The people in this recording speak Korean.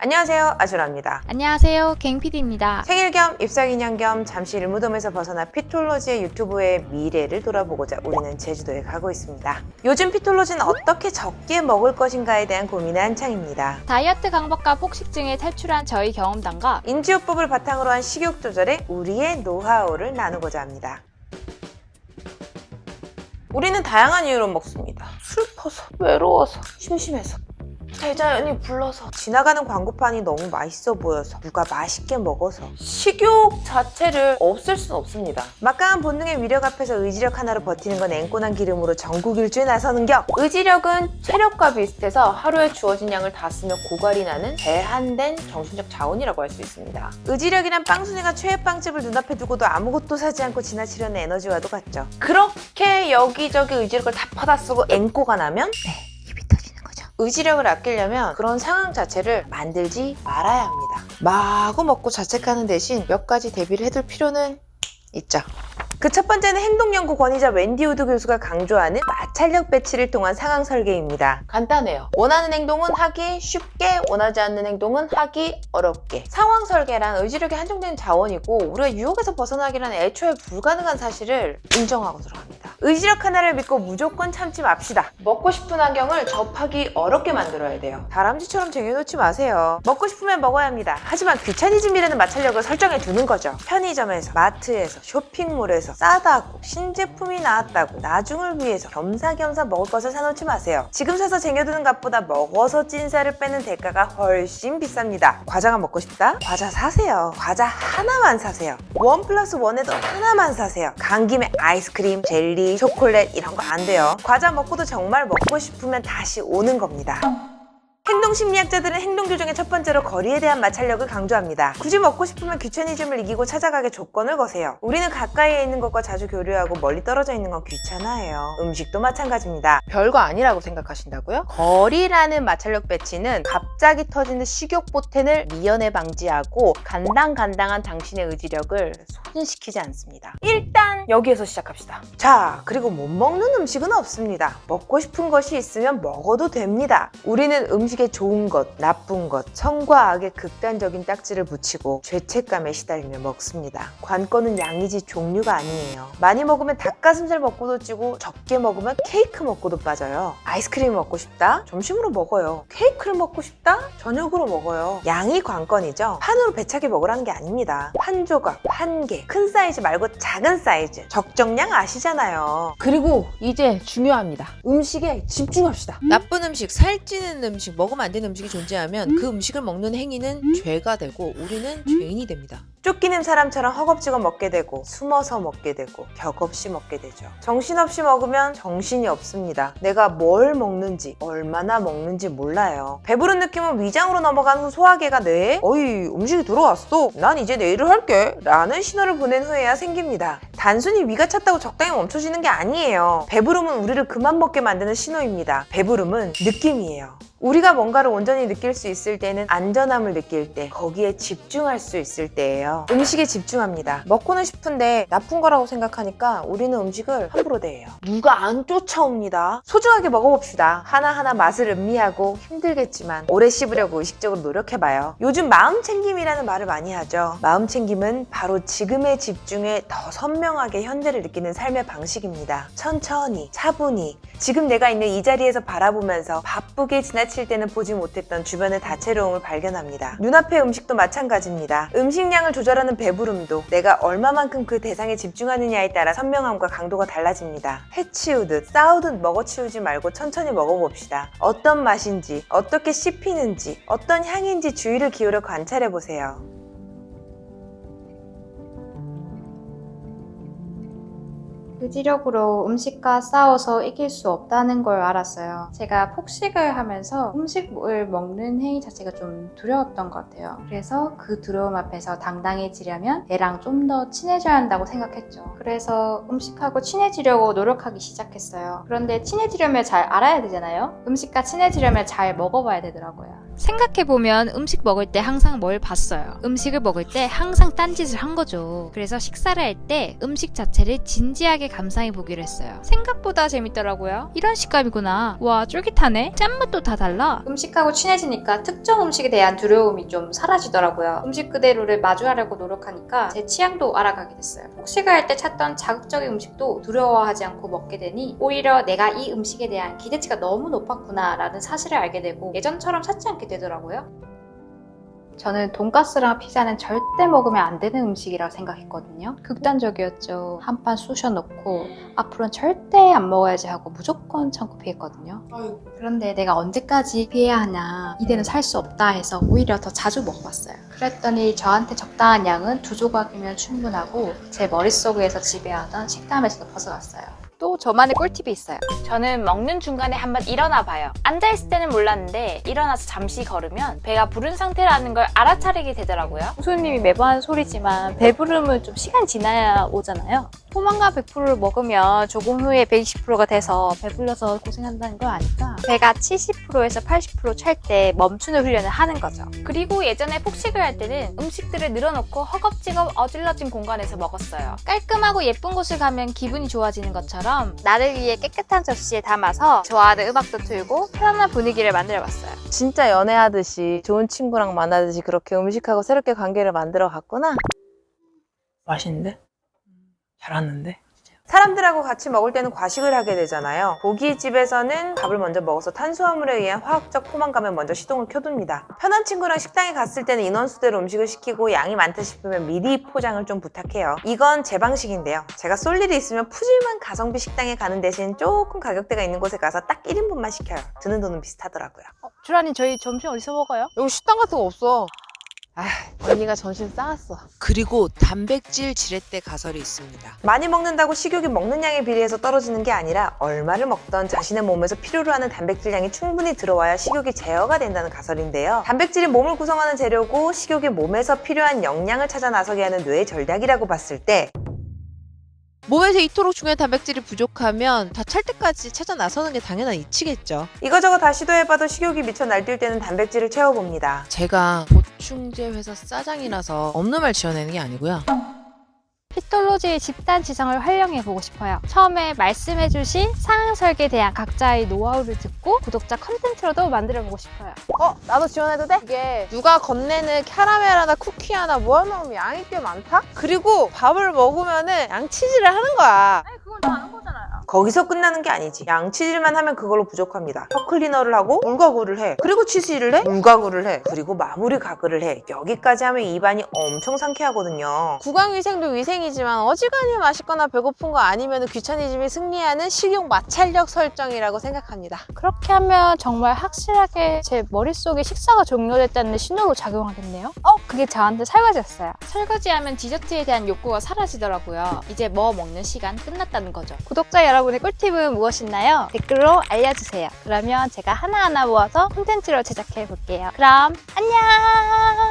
안녕하세요 아주라입니다. 안녕하세요, 갱PD입니다. 생일 겸 입사 기념 겸 잠시 일무덤에서 벗어나 피톨로지의 유튜브의 미래를 돌아보고자 우리는 제주도에 가고 있습니다. 요즘 피톨로지는 어떻게 적게 먹을 것인가에 대한 고민의 한창입니다. 다이어트 강박과 폭식증에 탈출한 저희 경험담과 인지요법을 바탕으로 한 식욕 조절에 우리의 노하우를 나누고자 합니다. 우리는 다양한 이유로 먹습니다. 슬퍼서, 외로워서, 심심해서. 대자연이 불러서 지나가는 광고판이 너무 맛있어 보여서 누가 맛있게 먹어서 식욕 자체를 없앨 수는 없습니다. 막강한 본능의 위력 앞에서 의지력 하나로 버티는 건 앵꼬난 기름으로 전국 일주에 나서는 격. 의지력은 체력과 비슷해서 하루에 주어진 양을 다 쓰면 고갈이 나는 제한된 정신적 자원이라고 할 수 있습니다. 의지력이란 빵순이가 최애 빵집을 눈앞에 두고도 아무것도 사지 않고 지나치려는 에너지와도 같죠. 그렇게 여기저기 의지력을 다 받아쓰고 앵꼬가 나면 거죠. 의지력을 아끼려면 그런 상황 자체를 만들지 말아야 합니다. 마구 먹고 자책하는 대신 몇 가지 대비를 해둘 필요는 있죠. 그 첫 번째는 행동연구 권위자 웬디 우드 교수가 강조하는 마찰력 배치를 통한 상황 설계입니다. 간단해요. 원하는 행동은 하기 쉽게, 원하지 않는 행동은 하기 어렵게. 상황 설계란 의지력이 한정된 자원이고 우리가 유혹에서 벗어나기란 애초에 불가능한 사실을 인정하고 들어갑니다. 의지력 하나를 믿고 무조건 참지 맙시다. 먹고 싶은 환경을 접하기 어렵게 만들어야 돼요. 다람쥐처럼 쟁여놓지 마세요. 먹고 싶으면 먹어야 합니다. 하지만 귀차니즘이라는 마찰력을 설정해 두는 거죠. 편의점에서, 마트에서, 쇼핑몰에서 싸다고 신제품이 나왔다고 나중을 위해서 겸사겸사 먹을 것을 사놓지 마세요. 지금 사서 쟁여두는 값보다 먹어서 찐살을 빼는 대가가 훨씬 비쌉니다. 과자가 먹고 싶다? 과자 사세요. 과자 하나만 사세요. 원 플러스 원에도 하나만 사세요. 간 김에 아이스크림, 젤리, 초콜릿 이런 거 안 돼요. 과자 먹고도 정말 먹고 싶으면 다시 오는 겁니다. 행동 심리학자들은 행동 교정의 첫 번째로 거리에 대한 마찰력을 강조합니다. 굳이 먹고 싶으면 귀차니즘을 이기고 찾아가게 조건을 거세요. 우리는 가까이에 있는 것과 자주 교류하고 멀리 떨어져 있는 건 귀찮아해요. 음식도 마찬가지입니다. 별거 아니라고 생각하신다고요? 거리라는 마찰력 배치는 갑자기 터지는 식욕 보탠을 미연에 방지하고 간당간당한 당신의 의지력을 소진시키지 않습니다. 일단 여기에서 시작합시다. 자, 그리고 못 먹는 음식은 없습니다. 먹고 싶은 것이 있으면 먹어도 됩니다. 우리는 음식 에 좋은 것, 나쁜 것, 성과 악의 극단적인 딱지를 붙이고 죄책감에 시달리며 먹습니다. 관건은 양이지 종류가 아니에요. 많이 먹으면 닭가슴살 먹고도 찌고 적게 먹으면 케이크 먹고도 빠져요. 아이스크림 먹고 싶다? 점심으로 먹어요. 케이크를 먹고 싶다? 저녁으로 먹어요. 양이 관건이죠. 판으로 배차게 먹으라는 게 아닙니다. 한 조각, 한 개, 큰 사이즈 말고 작은 사이즈. 적정량 아시잖아요. 그리고 이제 중요합니다. 음식에 집중합시다. 나쁜 음식, 살찌는 음식, 먹 으면 안 되는 음식이 존재하면 그 음식을 먹는 행위는 죄가 되고 우리는 죄인이 됩니다. 쫓기는 사람처럼 허겁지겁 먹게 되고 숨어서 먹게 되고 격 없이 먹게 되죠. 정신없이 먹으면 정신이 없습니다. 내가 뭘 먹는지 얼마나 먹는지 몰라요. 배부른 느낌은 위장으로 넘어간 후 소화계가 네? 어이 음식이 들어왔어. 난 이제 내 일을 할게. 라는 신호를 보낸 후에야 생깁니다. 단순히 위가 찼다고 적당히 멈춰지는 게 아니에요. 배부름은 우리를 그만 먹게 만드는 신호입니다. 배부름은 느낌이에요. 우리가 뭔가를 온전히 느낄 수 있을 때는 안전함을 느낄 때, 거기에 집중할 수 있을 때예요. 음식에 집중합니다. 먹고는 싶은데 나쁜 거라고 생각하니까 우리는 음식을 함부로 대해요. 누가 안 쫓아옵니다. 소중하게 먹어봅시다. 하나하나 맛을 음미하고 힘들겠지만 오래 씹으려고 의식적으로 노력해봐요. 요즘 마음 챙김이라는 말을 많이 하죠. 마음 챙김은 바로 지금의 집중에 더 선명하게 현재를 느끼는 삶의 방식입니다. 천천히, 차분히, 지금 내가 있는 이 자리에서 바라보면서 바쁘게 지나칠 때는 보지 못했던 주변의 다채로움을 발견합니다. 눈앞의 음식도 마찬가지입니다. 음식량을 조절하는 배부름도 내가 얼마만큼 그 대상에 집중하느냐에 따라 선명함과 강도가 달라집니다. 해치우듯 싸우듯 먹어치우지 말고 천천히 먹어봅시다. 어떤 맛인지, 어떻게 씹히는지, 어떤 향인지 주의를 기울여 관찰해보세요. 의지력으로 음식과 싸워서 이길 수 없다는 걸 알았어요. 제가 폭식을 하면서 음식을 먹는 행위 자체가 좀 두려웠던 것 같아요. 그래서 그 두려움 앞에서 당당해지려면 얘랑 좀 더 친해져야 한다고 생각했죠. 그래서 음식하고 친해지려고 노력하기 시작했어요. 그런데 친해지려면 잘 알아야 되잖아요. 음식과 친해지려면 잘 먹어봐야 되더라고요. 생각해보면 음식 먹을 때 항상 뭘 봤어요. 음식을 먹을 때 항상 딴짓을 한 거죠. 그래서 식사를 할 때 음식 자체를 진지하게 감상해 보기로 했어요. 생각보다 재밌더라고요. 이런 식감이구나. 와, 쫄깃하네. 짠맛도 다 달라. 음식하고 친해지니까 특정 음식에 대한 두려움이 좀 사라지더라고요. 음식 그대로를 마주하려고 노력하니까 제 취향도 알아가게 됐어요. 폭식을 할때 찾던 자극적인 음식도 두려워하지 않고 먹게 되니 오히려 내가 이 음식에 대한 기대치가 너무 높았구나라는 사실을 알게 되고 예전처럼 찾지 않게 되더라고요. 저는 돈가스랑 피자는 절대 먹으면 안 되는 음식이라고 생각했거든요. 극단적이었죠. 한 판 쑤셔 넣고 앞으로는 절대 안 먹어야지 하고 무조건 참고 피했거든요. 그런데 내가 언제까지 피해야 하나 이대는 살 수 없다 해서 오히려 더 자주 먹어봤어요. 그랬더니 저한테 적당한 양은 두 조각이면 충분하고 제 머릿속에서 지배하던 식탐에서도 벗어났어요. 또 저만의 꿀팁이 있어요. 저는 먹는 중간에 한번 일어나 봐요. 앉아있을 때는 몰랐는데 일어나서 잠시 걸으면 배가 부른 상태라는 걸 알아차리게 되더라고요. 교수님이 매번 하는 소리지만 배부름은 좀 시간 지나야 오잖아요. 포만감 100%를 먹으면 조금 후에 120%가 돼서 배불러서 고생한다는 걸 아니까 배가 70%에서 80%찰 때 멈추는 훈련을 하는 거죠. 그리고 예전에 폭식을 할 때는 음식들을 늘어놓고 허겁지겁 어질러진 공간에서 먹었어요. 깔끔하고 예쁜 곳을 가면 기분이 좋아지는 것처럼 나를 위해 깨끗한 접시에 담아서 좋아하는 음악도 틀고 편안한 분위기를 만들어봤어요. 진짜 연애하듯이 좋은 친구랑 만나듯이 그렇게 음식하고 새롭게 관계를 만들어 갔구나. 맛있는데? 잘하는데? 사람들하고 같이 먹을 때는 과식을 하게 되잖아요. 고깃집에서는 밥을 먼저 먹어서 탄수화물에 의한 화학적 포만감에 먼저 시동을 켜둡니다. 편한 친구랑 식당에 갔을 때는 인원수대로 음식을 시키고 양이 많다 싶으면 미리 포장을 좀 부탁해요. 이건 제 방식인데요. 제가 쏠 일이 있으면 푸짐한 가성비 식당에 가는 대신 조금 가격대가 있는 곳에 가서 딱 1인분만 시켜요. 드는 돈은 비슷하더라고요. 주라님 저희 점심 어디서 먹어요? 여기 식당 같은 거 없어. 아, 언니가 점심 싸왔어. 그리고 단백질 지렛대 가설이 있습니다. 많이 먹는다고 식욕이 먹는 양에 비례해서 떨어지는 게 아니라 얼마를 먹던 자신의 몸에서 필요로 하는 단백질 양이 충분히 들어와야 식욕이 제어가 된다는 가설인데요. 단백질이 몸을 구성하는 재료고 식욕이 몸에서 필요한 영양을 찾아 나서게 하는 뇌의 전략이라고 봤을 때 몸에서 이토록 중요한 단백질이 부족하면 다 찰 때까지 찾아 나서는 게 당연한 이치겠죠. 이거저거 다 시도해봐도 식욕이 미쳐 날뛸 때는 단백질을 채워봅니다. 제가 보충제 회사 사장이라서 없는 말 지어내는 게 아니고요. 피톨로지의 집단 지성을 활용해 보고 싶어요. 처음에 말씀해 주신 상황 설계에 대한 각자의 노하우를 듣고 구독자 컨텐츠로도 만들어 보고 싶어요. 어, 나도 지원해도 돼? 이게 누가 건네는 캐러멜 하나 쿠키 하나 모아놓으면 양이 꽤 많다? 그리고 밥을 먹으면 은 양치질을 하는 거야. 거기서 끝나는 게 아니지. 양치질만 하면 그걸로 부족합니다. 혀 클리너를 하고 물가구를 해. 그리고 치실을 해. 물가구를 해. 그리고 마무리 가구를 해. 여기까지 하면 입안이 엄청 상쾌하거든요. 구강위생도 위생이지만 어지간히 맛있거나 배고픈 거 아니면 귀차니즘이 승리하는 식용 마찰력 설정이라고 생각합니다. 그렇게 하면 정말 확실하게 제 머릿속에 식사가 종료됐다는 신호로 작용하겠네요. 어, 그게 저한테 설거지였어요. 설거지하면 디저트에 대한 욕구가 사라지더라고요. 이제 뭐 먹는 시간 끝났다는 거죠. 구독자 여러분의 꿀팁은 무엇인가요? 댓글로 알려주세요. 그러면 제가 하나하나 모아서 콘텐츠로 제작해 볼게요. 그럼 안녕!